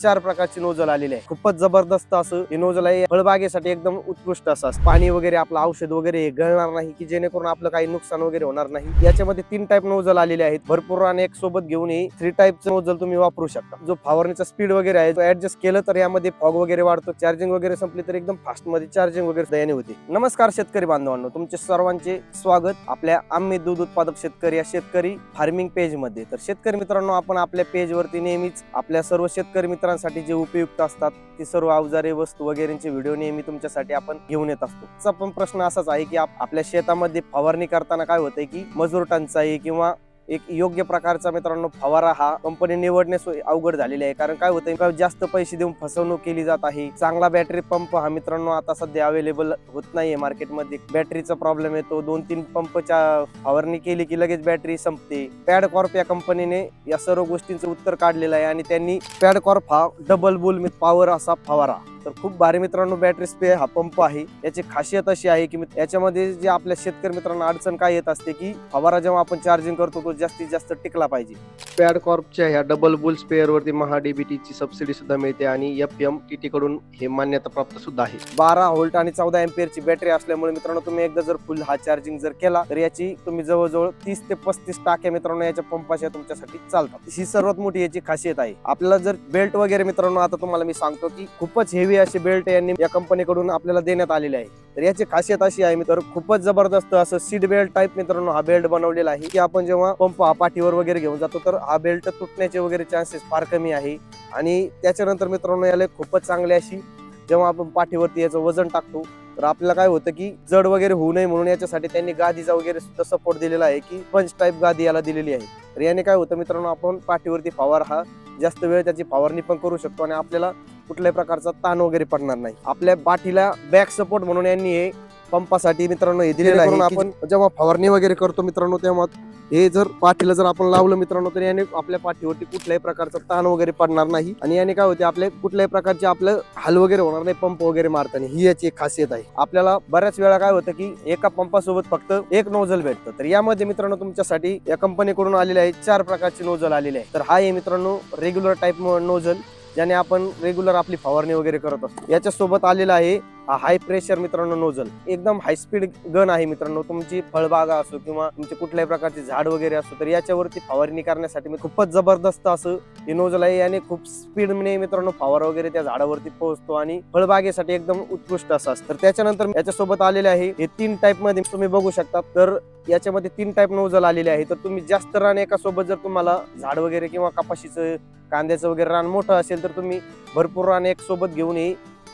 चार प्रकारची नोजल आलेली आहे. खूपच जबरदस्त असं हे नोजल आहे. फळबागेसाठी एकदम उत्कृष्ट असं असं. पाणी वगैरे आपलं औषध वगैरे गळणार नाही की जेणेकरून आपलं काही नुकसान वगैरे होणार नाही. याच्यामध्ये तीन टाईप नोजल आलेले आहेत. भरपूर आणि एक सोबत घेऊन थ्री टाईपचं नोजल तुम्ही वापरू शकता. जो फवारणीचा स्पीड वगैरे आहे तो ऍडजस्ट केलं तर यामध्ये फॉग वगैरे वाढतो चार्जिंग वगैरे संपली तर एकदम फास्टमध्ये चार्जिंग वगैरे दयाने होते. नमस्कार शेतकरी बांधवांनो. तुमचे सर्वांचे स्वागत. आपल्या आम्ही दूध उत्पादक शेतकरी या शेतकरी फार्मिंग पेजमध्ये. तर शेतकरी मित्रांनो आपण आपल्या पेज वरती नेहमीच आपल्या सर्व शेतकरी मित्रांसाठी जे उपयुक्त असतात ती सर्व अवजारे वस्तू वगैरेचे व्हिडिओ नेहमी तुमच्यासाठी आपण घेऊन येत असतो. चा पण प्रश्न असाच आहे की आपल्या शेतामध्ये फवारणी करताना काय होतंय की मजूर टंचाई किंवा एक योग्य प्रकारचा मित्रांनो फवारा हा कंपनी निवडणे अवघड झालेली आहे. कारण काय होतं जास्त पैसे देऊन फसवणूक केली जात आहे. चांगला बॅटरी पंप हा मित्रांनो आता सध्या अवेलेबल होत नाहीये मार्केटमध्ये बॅटरीचा प्रॉब्लेम येतो. दोन तीन पंपच्या फवारणी केली की लगेच बॅटरी संपते. पॅड कॉर्प या कंपनीने या सर्व गोष्टींचं उत्तर काढलेलं आहे आणि त्यांनी पॅड कॉर्प हा डबल बुल पॉवर असा फवारा. तर खूप भारी मित्रांनो बॅटरी स्प्रे हा पंप आहे. याची खासियत अशी आहे की याच्यामध्ये जे आपल्या शेतकरी मित्रांना अडचण काय येत असते की फवारा जेव्हा आपण चार्जिंग करतो तो जास्तीत जास्त टिकला पाहिजे. पॅड कॉर्पच्या ह्या डबल बुल स्पेअर वरती महा DBT ची सबसिडी सुद्धा मिळते आणि एफ एम टी टी कडून हे मान्यता प्राप्त सुद्धा आहे. बारा व्होल्ट आणि चौदा एम्पियर ची बॅटरी असल्यामुळे मित्रांनो तुम्ही एकदा जर फुल हा चार्जिंग जर केला तर याची तुम्ही जवळजवळ तीस ते पस्तीस टाक्या मित्रांनो याच्या पंपाच्या तुमच्यासाठी चालतात. ही सर्वात मोठी याची खासियत आहे. आपल्याला जर बेल्ट वगैरे मित्रांनो आता तुम्हाला मी सांगतो की खूपच हेवी अशी बेल्ट यांनी या कंपनीकडून आपल्याला देण्यात आलेले आहे. तर याची खासियत अशी आहे तर खूपच जबरदस्त असं सीट बेल्ट टाईप मित्रांनो हा बेल्ट बनवलेला आहे की आपण जेव्हा पंप हा पाठीवर वगैरे घेऊन जातो तर हा बेल्ट तुटण्याचे वगैरे चान्सेस फार कमी आहे. आणि त्याच्यानंतर मित्रांनो याला खूपच चांगली अशी जेव्हा आपण पाठीवरती याचं वजन टाकतो तर आपल्याला काय होतं की जड वगैरे होऊ नये म्हणून याच्यासाठी त्यांनी गादीचा वगैरे सुद्धा सपोर्ट दिलेला आहे की पंच टाईप गादी याला दिलेली आहे. तर याने काय होतं मित्रांनो आपण पाठीवरती फवार हा जास्त वेळ त्याची फवारणी पण करू शकतो आणि आपल्याला कुठल्याही प्रकारचा ताण वगैरे पडणार नाही. आपल्या पाठीला बॅक सपोर्ट म्हणून यांनी हे पंपासाठी मित्रांनो हे दिलेलं आहे आपण जेव्हा फवारणी वगैरे करतो मित्रांनो तेव्हा हे जर पाठीला जर आपण लावलं मित्रांनो तर याने आपल्या पाठीवरती कुठल्याही प्रकारचा ताण वगैरे पडणार नाही. आणि याने काय होते आपले कुठल्याही प्रकारचे आपलं हाल वगैरे होणार नाही पंप वगैरे मारताना. ही याची एक खासियत आहे. आपल्याला बऱ्याच वेळा काय होतं की एका पंपासोबत फक्त एक नोझल भेटतं. तर यामध्ये मित्रांनो तुमच्यासाठी या कंपनीकडून आलेले आहे चार प्रकारचे नोझल आलेले आहे तर हा आहे मित्रांनो रेग्युलर टाईप नोझल. ज्याने आपण रेग्युलर आपली फवारणी वगैरे करत असतो. याच्या सोबत आलेला आहे हाय प्रेशर मित्रांनो नोझल एकदम हाय स्पीड गन आहे मित्रांनो. तुमची फळबागा असो किंवा तुमचे कुठल्याही प्रकारचे झाड वगैरे असो तर याच्यावरती फवारणी करण्यासाठी मी खूपच जबरदस्त असं हे नोझल आहे याने खूप स्पीडने मित्रांनो फवारा वगैरे त्या झाडावरती पोहोचतो आणि फळबागेसाठी एकदम उत्कृष्ट असं असतं. तर त्याच्यानंतर याच्यासोबत आलेले आहे. हे तीन टाईपमध्ये तुम्ही बघू शकता. तर याच्यामध्ये तीन टाईप नोझल आलेले आहे. तर तुम्ही जास्त रान एका सोबत जर तुम्हाला झाड वगैरे किंवा कपाशीचं कांद्याचं वगैरे रान मोठं असेल तर तुम्ही भरपूर रान एक सोबत घेऊन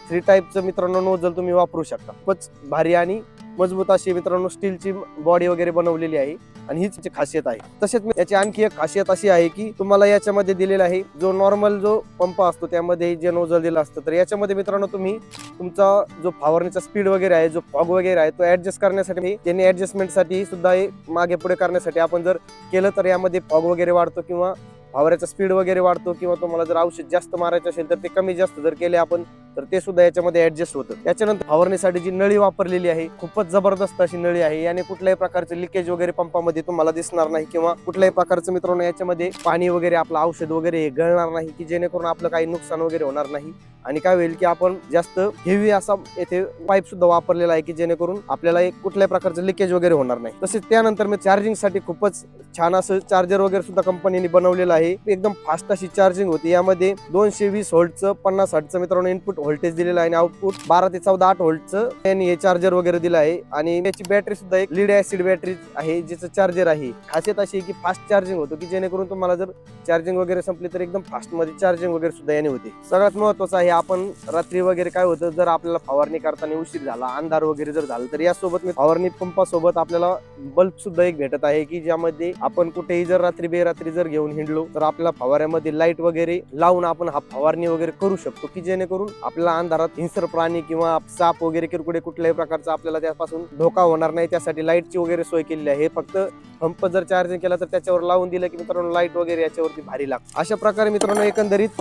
थ्री टाईपचं मित्रांनो नोझल तुम्ही वापरू शकता. खूपच भारी आणि मजबूत अशी मित्रांनो स्टीलची बॉडी वगैरे बनवलेली आहे आणि हीच याची खासियत आहे. तसेच याची आणखी एक खासियत अशी आहे की तुम्हाला याच्यामध्ये दिलेला आहे जो नॉर्मल जो पंप असतो त्यामध्ये जे नोझल दिलं असतं तर याच्यामध्ये मित्रांनो तुम्ही तुमचा जो फवारणीचा स्पीड वगैरे आहे जो फॉग वगैरे आहे तो ऍडजस्ट करण्यासाठी त्यांनी ऍडजस्टमेंटसाठी सुद्धा हे मागे पुढे करण्यासाठी आपण जर केलं तर यामध्ये फॉग वगैरे वाढतो किंवा फवाऱ्याचा स्पीड वगैरे वाढतो किंवा तुम्हाला जर औषध जास्त मारायचं असेल तर ते कमी जास्त जर केले आपण तर ते सुद्धा याच्यामध्ये ऍडजस्ट होतं. त्याच्यानंतर फवारणीसाठी जी नळी वापरलेली आहे खूपच जबरदस्त अशी नळी आहे. याने कुठल्याही प्रकारचं लिकेज वगैरे पंपामध्ये तुम्हाला दिसणार नाही किंवा कुठल्याही प्रकारचं मित्रांनो याच्यामध्ये पाणी वगैरे आपलं औषध वगैरे हे गळणार नाही की जेणेकरून आपलं काही नुकसान वगैरे होणार नाही. आणि काय होईल की आपण जास्त हेवी असा येथे पाईप सुद्धा वापरलेला आहे की जेणेकरून आपल्याला एक कुठल्याही प्रकारचं लिकेज वगैरे होणार नाही. तसेच त्यानंतर मी चार्जिंगसाठी खूपच छान असं चार्जर वगैरे सुद्धा कंपनीने बनवलेलं आहे. एकदम फास्ट अशी चार्जिंग होती. यामध्ये दोनशे वीस होल्टचं पन्नास हटचं मित्रांनो इनपुट व्होल्टेज दिलेलं आहे आणि आउटपुट बारा ते चौदा आठ व्होल्टचं त्यांनी हे चार्जर वगैरे दिलं आहे. आणि याची बॅटरी सुद्धा एक लिड ऍसिड बॅटरी आहे जिचं चार्जर आहे. खासियत अशी आहे की फास्ट चार्जिंग होतो की जेणेकरून तुम्हाला जर चार्जिंग वगैरे संपली तर एकदम फास्टमध्ये चार्जिंग वगैरे सुद्धा याने होते. सगळ्यात महत्वाचं आहे आपण रात्री वगैरे काय होतं जर आपल्याला फवारणी करताना उशीर झाला अंधार वगैरे जर झालं तर यासोबत मी फवारणी पंपासोबत आपल्याला बल्ब सुद्धा एक भेटत आहे की ज्यामध्ये आपण कुठेही जर रात्री बेरात्री जर घेऊन हिंडलो तर आपल्याला फवाऱ्यामध्ये लाइट वगैरे लावून आपण हा फवारणी वगैरे करू शकतो की जेणेकरून आपल्याला अंधारात हिंसर प्राणी किंवा साप वगैरे किरकुडे कुठल्याही प्रकारचा आपल्याला त्यापासून धोका होणार नाही. त्यासाठी लाईटची वगैरे सोय केलेली आहे. फक्त पंप जर चार्जिंग केला तर त्याच्यावर लावून दिलं की मित्रांनो लाइट वगैरे याच्यावरती भारी लागतं. अशा प्रकारे मित्रांनो एकंदरीत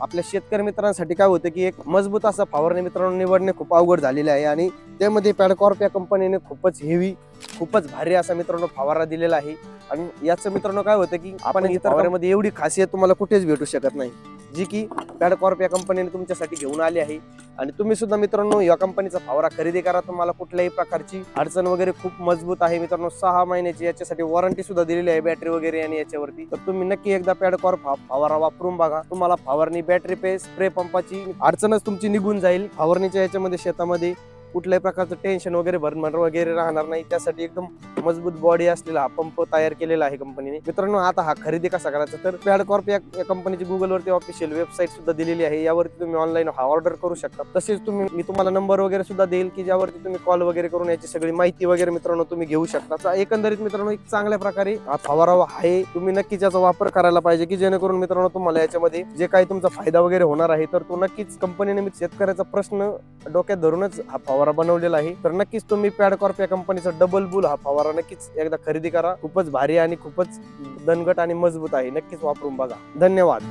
आपल्या शेतकरी मित्रांसाठी काय होतं की एक मजबूत असा फवारणी मित्रांनो निवडणे खूप अवघड झालेले आहे आणि त्यामध्ये पॅडकॉर्प या कंपनीने खूपच हेवी खूपच भारी असा मित्रांनो फवारा दिलेला आहे. आणि याचं मित्रांनो काय होतं की आपण इतर एवढी खासियत तुम्हाला कुठेच भेटू शकत नाही. जी की पॅडकॉर्प या कंपनीने तुमच्यासाठी घेऊन आली आहे. आणि तुम्ही सुद्धा मित्रांनो या कंपनीचा फावरा खरेदी करा. तुम्हाला कुठल्याही प्रकारची अडचण वगैरे खूप मजबूत आहे. मित्रांनो सहा महिन्याची याच्यासाठी वॉरंटी सुद्धा दिलेली आहे बॅटरी वगैरे आणि याच्यावरती. तर तुम्ही नक्की एकदा पॅडकॉर्प फावरा वापरून बघा. तुम्हाला फावरणी बॅटरी पे स्प्रे पंपाची अडचणच तुमची निघून जाईल. फावरणीच्या याच्यामध्ये शेतामध्ये कुठल्याही प्रकारचं टेन्शन वगैरे भरमर वगैरे राहणार नाही. त्यासाठी एकदम मजबूत बॉडी असलेला हा पंप तयार केलेला आहे कंपनीने मित्रांनो आता हा खरेदी कसा करायचा? तर पॅडकॉर्प या कंपनीची गुगलवरती ऑफिशियल वेबसाईट सुद्धा दिलेली आहे. यावरती तुम्ही ऑनलाईन हा ऑर्डर करू शकता. तसेच तुम्ही मी तुम्हाला नंबर वगैरे सुद्धा देईल की ज्यावरती तुम्ही कॉल वगैरे करून याची सगळी माहिती वगैरे मित्रांनो तुम्ही घेऊ शकता. एकंदरीत मित्रांनो एक चांगल्या प्रकारे हा फवारा आहे. तुम्ही नक्कीच याचा वापर करायला पाहिजे की जेणेकरून मित्रांनो तुम्हाला याच्यामध्ये जे काही तुमचा फायदा वगैरे होणार आहे तर तो नक्कीच कंपनीने शेतकऱ्याचा प्रश्न डोक्यात धरूनच हा फवारा बनवलेला आहे. तर नक्कीच तुम्ही पॅडकॉर्प या कंपनीचा डबल बुल हा फवारा नक्कीच एकदा खरेदी करा. खूपच भारी आणि खूपच दणगट आणि मजबूत आहे. नक्कीच वापरून बघा. धन्यवाद.